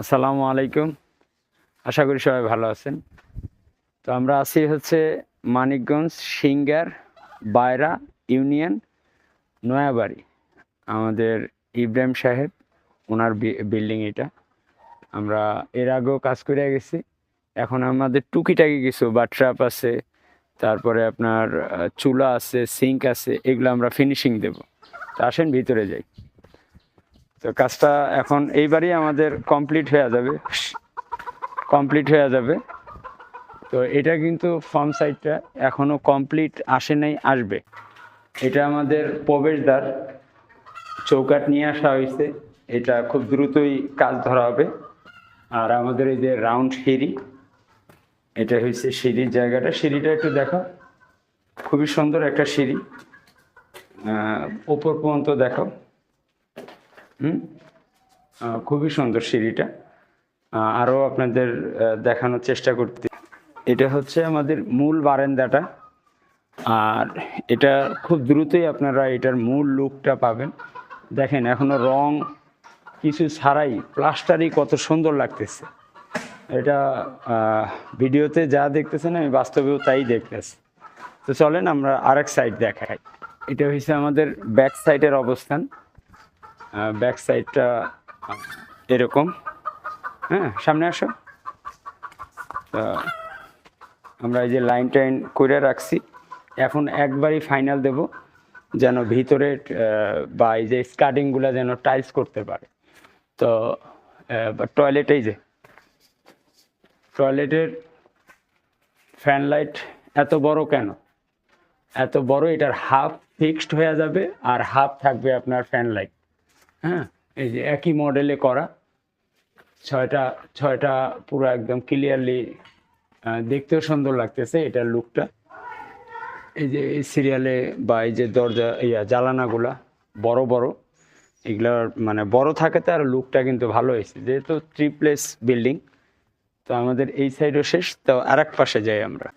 আসসালামু আলাইকুম। আশা করি সবাই ভালো আছেন। তো আমরা আছি হচ্ছে মানিকগঞ্জ সিঙ্গার বায়রা ইউনিয়ন নয়াবাড়ি। আমাদের ইব্রাহিম সাহেব, ওনার বিল্ডিং এটা। আমরা এর আগেও কাজ করে গেছি। এখন আমাদের টুকিটাকি কিছু বাট্রাপ আছে, তারপরে আপনার চুলা আছে, সিঙ্ক আছে, এগুলো আমরা ফিনিশিং দেব। তো আসেন ভিতরে যাই। তো কাজটা এখন এইবারই আমাদের কমপ্লিট হয়ে যাবে। কমপ্লিট হয়ে যাবে। তো এটা কিন্তু ফর্ম সাইডটা এখনও কমপ্লিট আসে নাই, আসবে। এটা আমাদের প্রবেশদ্বার। চৌকাট নিয়ে আসা হয়েছে। এটা খুব দ্রুতই কাজ ধরা হবে। আর আমাদের এই যে রাউন্ড সিঁড়ি, এটা হয়েছে সিঁড়ির জায়গাটা। সিঁড়িটা একটু দেখো। খুবই সুন্দর একটা সিঁড়ি। ওপর পর্যন্ত দেখো। খুবই সুন্দর সিঁড়িটা। আরও আপনাদের দেখানোর চেষ্টা করতে। এটা হচ্ছে আমাদের মূল বারান্দাটা। আর এটা খুব দ্রুতই আপনারা এটার মূল লুকটা পাবেন। দেখেন এখনও রং কিছু ছাড়াই প্লাস্টারই কত সুন্দর লাগতেছে। এটা ভিডিওতে যা দেখতেছেন আমি বাস্তবেও তাই দেখতেছি। তো চলেন আমরা আরেক সাইড দেখাই। এটা হচ্ছে আমাদের ব্যাক সাইডের অবস্থান। ব্যাক সাইডটা এরকম। হ্যাঁ সামনে আসো। আমরা এই যে লাইন টাইন করে রাখছি। এখন একবারই ফাইনাল দেব, যেন ভিতরে বা এই যে স্কার্টিংগুলো যেন টাইলস করতে পারে। তো টয়লেটেই যে। টয়লেটের ফ্যান লাইট এত বড় কেন? এত বড়, এটার হাফ ফিক্সড হয়ে যাবে, আর হাফ থাকবে আপনার ফ্যান লাইট হ্যাঁ এই যে একই মডেলে করা। ছয়টা ছয়টা পুরো একদম ক্লিয়ারলি দেখতেও সুন্দর লাগতেছে এটার লুকটা এই যে এই সিরিয়ালে বা এই যে দরজা, ইয়া জ্বালানাগুলা বড় বড়। এগুলোর মানে বড় থাকে আর লুকটা কিন্তু ভালো হয়েছে। যেহেতু থ্রি প্লেস বিল্ডিং তো আমাদের এই সাইডও শেষ, তো আর পাশে যাই আমরা।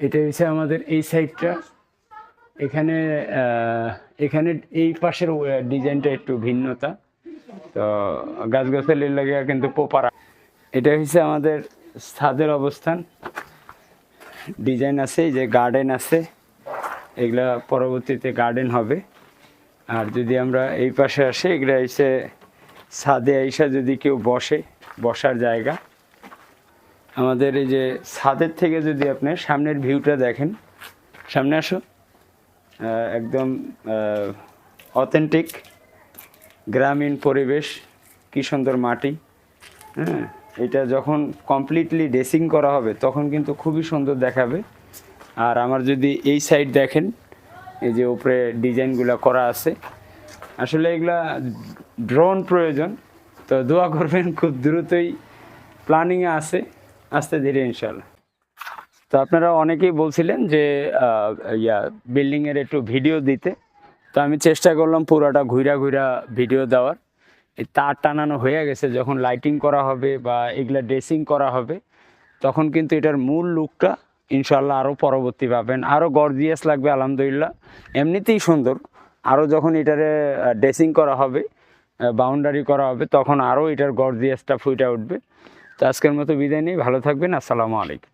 এটা হচ্ছে আমাদের এই সাইডটা এখানে এখানে এই পাশের ডিজাইনটা একটু ভিন্নতা। তো গাছগাছালির লাগে কিন্তু পোপারা। এটা হচ্ছে আমাদের ছাদের অবস্থান। ডিজাইন আছে যে গার্ডেন আছে, এগুলা পরবর্তীতে গার্ডেন হবে। আর যদি আমরা এই পাশে আসি, এগুলা এসে ছাদে এসে যদি কেউ বসে, বসার জায়গা। আমাদের এই যে ছাদের থেকে যদি আপনি সামনের ভিউটা দেখেন, সামনে আসো। একদম অথেন্টিক গ্রামীণ পরিবেশ, কি সুন্দর মাটি হ্যাঁ? এটা যখন কমপ্লিটলি ড্রেসিং করা হবে, তখন কিন্তু খুবই সুন্দর দেখাবে। আর আমার যদি এই সাইড দেখেন, এই যে উপরে ডিজাইনগুলো করা আছে, আসলে এগুলা ড্রোন প্রয়োজন, তো দোয়া করবেন খুব দ্রুতই প্ল্যানিংয়ে আছে, আস্তে ধীরে ইনশাল্লাহ তো আপনারা অনেকেই বলছিলেন যে ইয়া বিল্ডিংয়ের একটু ভিডিও দিতে। তো আমি চেষ্টা করলাম পুরোটা ঘুরা ঘুরা ভিডিও দেওয়ার। এই তার টানানো হয়ে গেছে, যখন লাইটিং করা হবে বা এগুলা ড্রেসিং করা হবে, তখন কিন্তু এটার মূল লুকটা ইনশাল্লাহ আরও পরবর্তী পাবেন। আরও গর্জিয়াস লাগবে, আলহামদুলিল্লাহ। এমনিতেই সুন্দর। আরও যখন এটারে ড্রেসিং করা হবে বাউন্ডারি করা হবে, তখন আরও এটার গর্জিয়াসটা ফুটে উঠবে। তো আজকের মতো বিদায় নেই, ভালো থাকবেন, আসসালামু আলাইকুম।